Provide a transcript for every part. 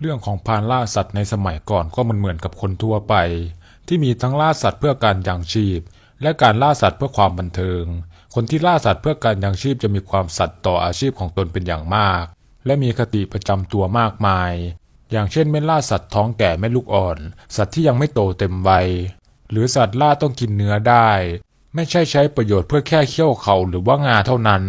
เรื่องของพานล่าสัตว์ในสมัยก่อนก็มันเหมือนกับคนทั่วไป ที่มีทั้งล่าสัตว์เพื่อการยังชีพ และการล่าสัตว์เพื่อความบันเทิง คนที่ล่าสัตว์เพื่อการยังชีพจะมีความสัตย์ต่ออาชีพของตนเป็นอย่างมาก และมีคติประจำตัวมากมาย อย่างเช่นไม่ล่าสัตว์ท้องแก่แม่ลูกอ่อน สัตว์ที่ยังไม่โตเต็มวัยหรือสัตว์ล่าต้องกินเนื้อได้ ไม่ใช่ใช้ประโยชน์เพื่อแค่เคี่ยวเขาหรือว่างาเท่านั้น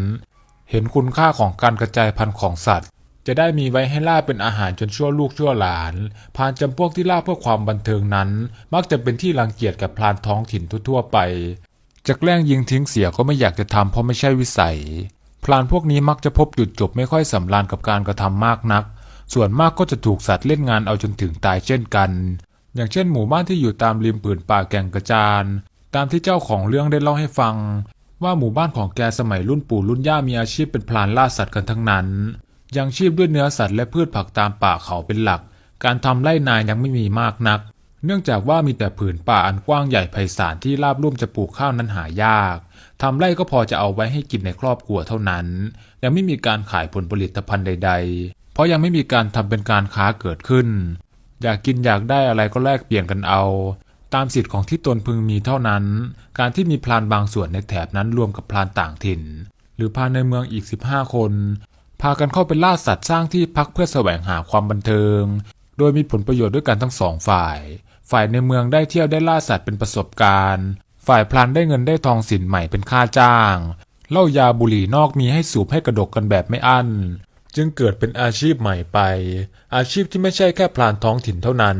เห็นคุณค่าของการกระจายพันธุ์ของสัตว์ จะได้มีไว้ให้ล่าเป็นอาหารจนชั่วลูกชั่วหลานพรานจำพวกที่ล่าเพื่อความบันเทิงนั้น มักจะเป็นที่รังเกียจกับพรานท้องถิ่นทั่วๆไปจะแกล้งยิงทิ้งเสียก็ไม่อยากจะทำเพราะไม่ใช่วิสัยพรานพวกนี้มักจะพบจุดจบไม่ค่อยสำราญกับการกระทำมากนัก ส่วนมากก็จะถูกสัตว์เล่นงานเอาจนถึงตายเช่นกัน อย่างเช่นหมู่บ้านที่อยู่ตามริมผืนป่าแก่งกระจาน ตามที่เจ้าของเรื่องได้เล่าให้ฟัง ว่าหมู่บ้านของแกสมัยรุ่นปู่รุ่นย่ามีอาชีพเป็นพรานล่าสัตว์กันทั้งนั้น ยังชีพด้วยเนื้อสัตว์และพืชผักตามป่าเขาเป็นหลัก การทำไร่นายังไม่มีมากนัก เนื่องจากว่ามีแต่ผืนป่าอันกว้างใหญ่ไพศาลที่ราบลุ่มจะปลูกข้าวนั้นหายากทำไร่ก็พอจะเอาไว้ให้กินในครอบครัวเท่านั้น ยังไม่มีการขายผลผลิตภัณฑ์ใด ๆ เพราะยังไม่มีการทำเป็นการค้าเกิดขึ้น อยากกินอยากได้อะไรก็แลกเปลี่ยนกันเอา ตามสิทธิ์ของที่ตนพึงมีเท่านั้น การที่มีพลานบางส่วนในแถบนั้นรวมกับพลานต่างถิ่น หรือพลานในเมืองอีก 15 คน พากันเข้าไปล่าสัตว์สร้างที่พักเพื่อแสวงหาความบันเทิง โดยมีผลประโยชน์ด้วยกันทั้งสองฝ่าย ฝ่ายในเมืองได้เที่ยวได้ล่าสัตว์เป็นประสบการณ์ ฝ่ายพลานได้เงินได้ทองสินใหม่เป็นค่าจ้าง เหล้ายาบุหรี่นอกมีให้สูบให้กระดกกันแบบไม่อั้น จึงเกิดเป็นอาชีพใหม่ไป อาชีพที่ไม่ใช่แค่พลานท้องถิ่นเท่านั้น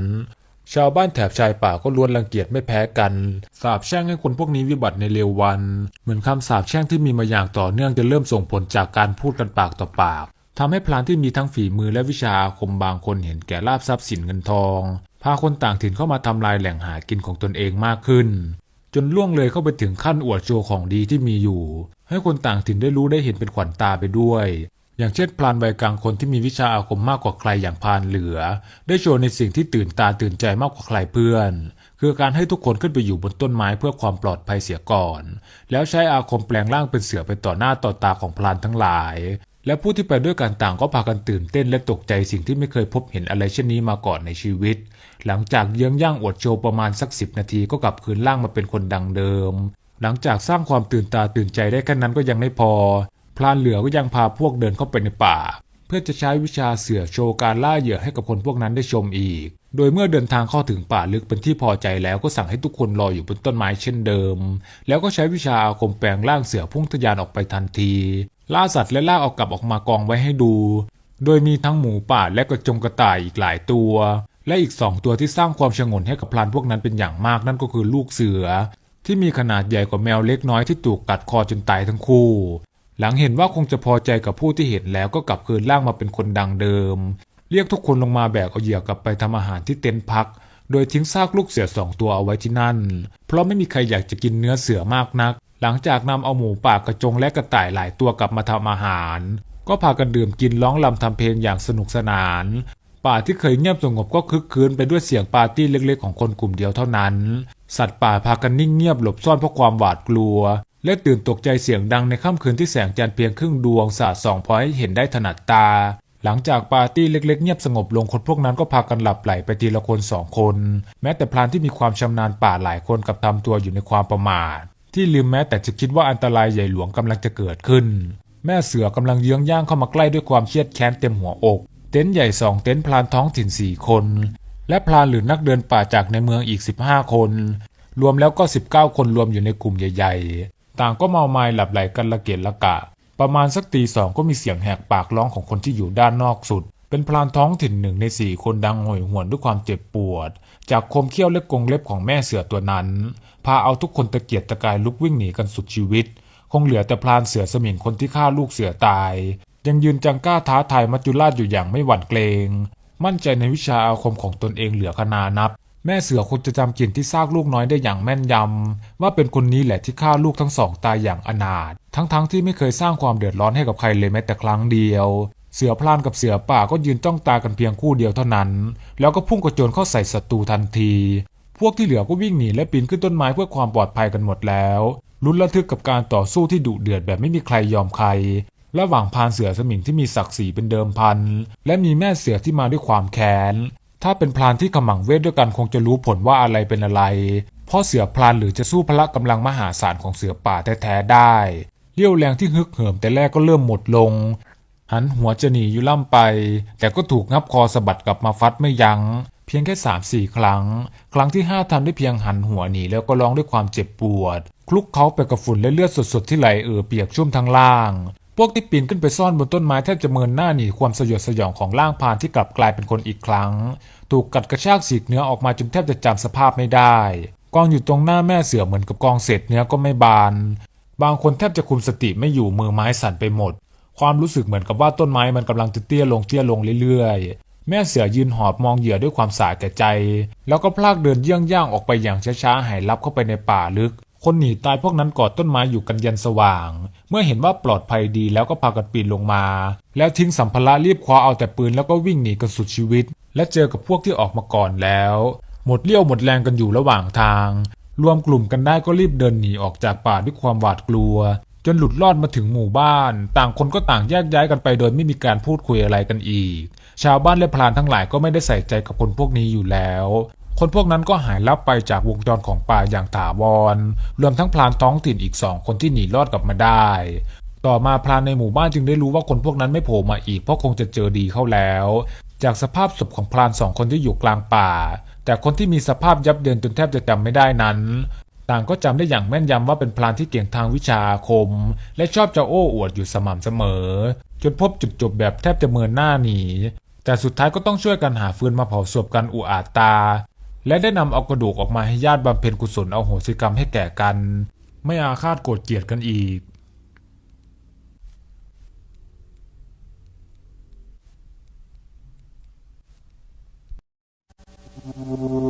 ชาวบ้านแถบชายป่าก็ล้วนรังเกียจไม่แพ้กัน สาบแช่งให้คนพวกนี้วิบัติในเร็ววัน เหมือนคำสาบแช่งที่มีมาอย่างต่อเนื่องจะเริ่มส่งผลจากการพูดกันปากต่อปากทำให้พลานที่มีทั้งฝีมือและวิชาอาคมบางคนเห็นแก่ลาบทรัพย์สินเงินทอง พาคนต่างถิ่นเข้ามาทำลายแหล่งหากินของตนเองมากขึ้น จนล่วงเลยเข้าไปถึงขั้นอวดโชว์ของดีที่มีอยู่ ให้คนต่างถิ่นได้รู้ได้เห็นเป็นขวัญตาไปด้วย อย่างเช่นพลานวัยกลางคนที่มีวิชาอาคมมากกว่าใครอย่างพลานเหลือ ได้โชว์ในสิ่งที่ตื่นตาตื่นใจมากกว่าใครเพื่อน คือการให้ทุกคนขึ้นไปอยู่บนต้นไม้เพื่อความปลอดภัยเสียก่อน แล้วใช้อาคมแปลงร่างเป็นเสือไปต่อหน้าต่อตาของพลานทั้งหลาย และผู้ที่ไปด้วยกันต่างก็พากันตื่นเต้นและตกใจสิ่งที่ไม่เคยพบเห็นอะไรเช่นนี้มาก่อนในชีวิต หลังจากเยื้องย่างอดโชว์ประมาณสักสิบนาทีก็กลับคืนร่างมาเป็นคนดังเดิมหลังจากสร้างความตื่นตาตื่นใจได้แค่นั้นก็ยังไม่พอ พลานเหลือก็ยังพาพวกเดินเข้าไปในป่า เพื่อจะใช้วิชาเสือโชว์การล่าเหยื่อให้กับคนพวกนั้นได้ชมอีก โดยเมื่อเดินทางเข้าถึงป่าลึกเป็นที่พอใจแล้วก็สั่งให้ทุกคนรออยู่บนต้นไม้เช่นเดิม แล้วก็ใช้วิชาอาคมแปลงร่างเสือพุ่งทะยานออกไปทันที ล่าสัตว์และล่าเอากลับออกมากองไว้ให้ดู โดยมีทั้งหมูป่าและกระจงกระต่ายอีกหลายตัวและอีกสองตัวที่สร้างความชงนให้กับพลานพวกนั้นเป็นอย่างมากนั่นก็คือลูกเสือ ที่มีขนาดใหญ่กว่าแมวเล็กน้อยที่ถูกกัดคอจนตายทั้งคู่ หลังเห็นว่าคงจะพอใจกับผู้ที่เห็นแล้วก็กลับคืนร่างมาเป็นคนดังเดิม เรียกทุกคนลงมาแบกเอาเหยื่อกลับไปทำอาหารที่เต็นท์พัก โดยทิ้งซากลูกเสือสองตัวเอาไว้ที่นั่น เพราะไม่มีใครอยากจะกินเนื้อเสือมากนัก หลังจากนำเอาหมูป่ากระจงและกระต่ายหลายตัวกลับมาทำอาหาร ก็พากันดื่มกินร้องลำทำเพลงอย่างสนุกสนาน ป่าที่เคยเงียบสงบก็คึกคืนไปด้วยเสียงปาร์ตี้เล็กๆ ของคนกลุ่มเดียวเท่านั้น สัตว์ป่าพากันนิ่งเงียบหลบซ่อนเพราะความหวาดกลัว และตื่นตกใจเสียงดังในค่ำคืนที่แสงจันทร์เพียงครึ่งดวงสาดส่องพอให้เห็นได้ถนัดตา หลังจากปาร์ตี้เล็กๆ เงียบสงบลงคนพวกนั้นก็พากันหลับไหลไปทีละคนสองคน แม้แต่พลานที่มีความชำนาญป่าหลายคนกับทำตัวอยู่ในความประมาทที่ลืมแม้แต่จะคิดว่าอันตรายใหญ่หลวงกำลังจะเกิดขึ้น แม่เสือกำลังเยื้องย่างเข้ามาใกล้ด้วยความเครียดแค้นเต็มหัวอก เต็นท์ใหญ่สองเต็นท์พลานท้องถิ่นสี่คน และพลานหรือนักเดินป่าจากในเมืองอีก 15 คน รวมแล้วก็ 19 คนรวมอยู่ในกลุ่มใหญ่ๆ ต่างก็เมาไม้หลับไหลกันละเกะละกะ ประมาณสักตีสองก็มีเสียงแหกปากร้องของคนที่อยู่ด้านนอกสุด เป็นพลานท้องถิ่นหนึ่งในสี่คนดังโหยหวนด้วยความเจ็บปวด จากคมเขี้ยวและกรงเล็บของแม่เสือตัวนั้น พาเอาทุกคนตะเกียกตะกายลุกวิ่งหนีกันสุดชีวิต คงเหลือแต่พลานเสือสมิงคนที่ฆ่าลูกเสือตาย ยังยืนจังกล้าท้าทายมัจจุราชอยู่อย่างไม่หวั่นเกรง มั่นใจในวิชาอาคมของตนเองเหลือขนานับ แม่เสือคงจะจำกลิ่นที่ซากลูกน้อยได้อย่างแม่นยำว่าเป็นคนนี้แหละที่ฆ่าลูกทั้งสองตายอย่างอนาถทั้งๆทที่ไม่เคยสร้างความเดือดร้อนให้กับใครเลยแม้แต่ครั้งเดียว เสือพลานกับเสือป่าก็ยืนจ้องตากันเพียงคู่เดียวเท่านั้น แล้วก็พุ่งกระโจนเข้าใส่ศัตรูทันที พวกที่เหลือก็วิ่งหนีและปีนขึ้นต้นไม้เพื่อความปลอดภัยกันหมดแล้วลุ้นระทึกกับการต่อสู้ที่ดุเดือดแบบไม่มีใครยอมใครระหว่างพานเสือสมิงที่มีศักดิ์ศรีเป็นเดิมพัน และมีแม่เสือที่มาด้วยความแค้น ถ้าเป็นพรานที่ขมังเวทด้วยกันคงจะรู้ผลว่าอะไรเป็นอะไร เพราะเสือพรานหรือจะสู้พละกำลังมหาศาลของเสือป่าแท้ๆได้ เรี่ยวแรงที่ฮึกเหิมแต่แรกก็เริ่มหมดลง หันหัวจะหนีอยู่ล่ำไป แต่ก็ถูกงับคอสะบัดกลับมาฟัดไม่ยัง้ง เพียงแค่สามสี่ครั้ง ครั้งที่ห้าทำได้เพียงหันหัวหนีแล้วก็ร้องด้วยความเจ็บปวด คลุกเขาไปกับฝุ่นและเลือดสดๆที่ไหลเอ่อเปียกชุ่มทั้งล่าง พวกที่ปีนขึ้นไปซ่อนบนต้นไม้แทบจะเมินหน้าหนีความสยดสยองของร่างพานที่กลับกลายเป็นคนอีกครั้ง ถูกกัดกระชากฉีกเนื้อออกมาจนแทบจะจำสภาพไม่ได้ กองอยู่ตรงหน้าแม่เสือเหมือนกับกองเศษเนื้อก็ไม่บาน บางคนแทบจะคุมสติไม่อยู่มือไม้สั่นไปหมด ความรู้สึกเหมือนกับว่าต้นไม้มันกำลังจะเตี้ยลงเตี้ยลงเรื่อยๆ แม่เสือยืนหอบมองเหยื่อด้วยความสาแก่ใจ แล้วก็พลากเดินเยี่ยงย่างออกไปอย่างช้าๆหายลับเข้าไปในป่าลึก คนหนีตายพวกนั้นกอดต้นไม้อยู่กันยันสว่าง เมื่อเห็นว่าปลอดภัยดีแล้วก็พากันปีนลงมา แล้วทิ้งสัมภาระรีบคว้าเอาแต่ปืนแล้วก็วิ่งหนีกันสุดชีวิต และเจอกับพวกที่ออกมาก่อนแล้ว หมดเลี้ยวหมดแรงกันอยู่ระหว่างทาง รวมกลุ่มกันได้ก็รีบเดินหนีออกจากป่าด้วยความหวาดกลัว จนหลุดรอดมาถึงหมู่บ้าน ต่างคนก็ต่างแยกย้ายกันไปโดยไม่มีการพูดคุยอะไรกันอีก ชาวบ้านและพรานทั้งหลายก็ไม่ได้ใส่ใจกับคนพวกนี้อยู่แล้ว คนพวกนั้นก็หายลับไปจากวงจรของป่าอย่างถาวร รวมทั้งพรานท้องถิ่นอีกสองคนที่หนีรอดกลับมาได้ ต่อมาพรานในหมู่บ้านจึงได้รู้ว่าคนพวกนั้นไม่โผล่มาอีกเพราะคงจะเจอดีเข้าแล้ว จากสภาพศพของพรานสองคนที่อยู่กลางป่า แต่คนที่มีสภาพยับเยินจนแทบจะจำไม่ได้นั้นต่างก็จำได้อย่างแม่นยำว่าเป็นพรานที่เก่งทางวิชาคม และชอบจะโอ้อวดอยู่สม่ำเสมอ จนพบจุดจบแบบแทบจะเมินหน้าหนีแต่สุดท้ายก็ต้องช่วยกันหาฟืนมาเผาศพกันอุอาจตา และได้นำเอากระดูกออกมาให้ญาติบำเพ็ญกุศลเอาโหสิกรรมให้แก่กัน ไม่อาฆาตโกรธเกลียดกันอีก Thank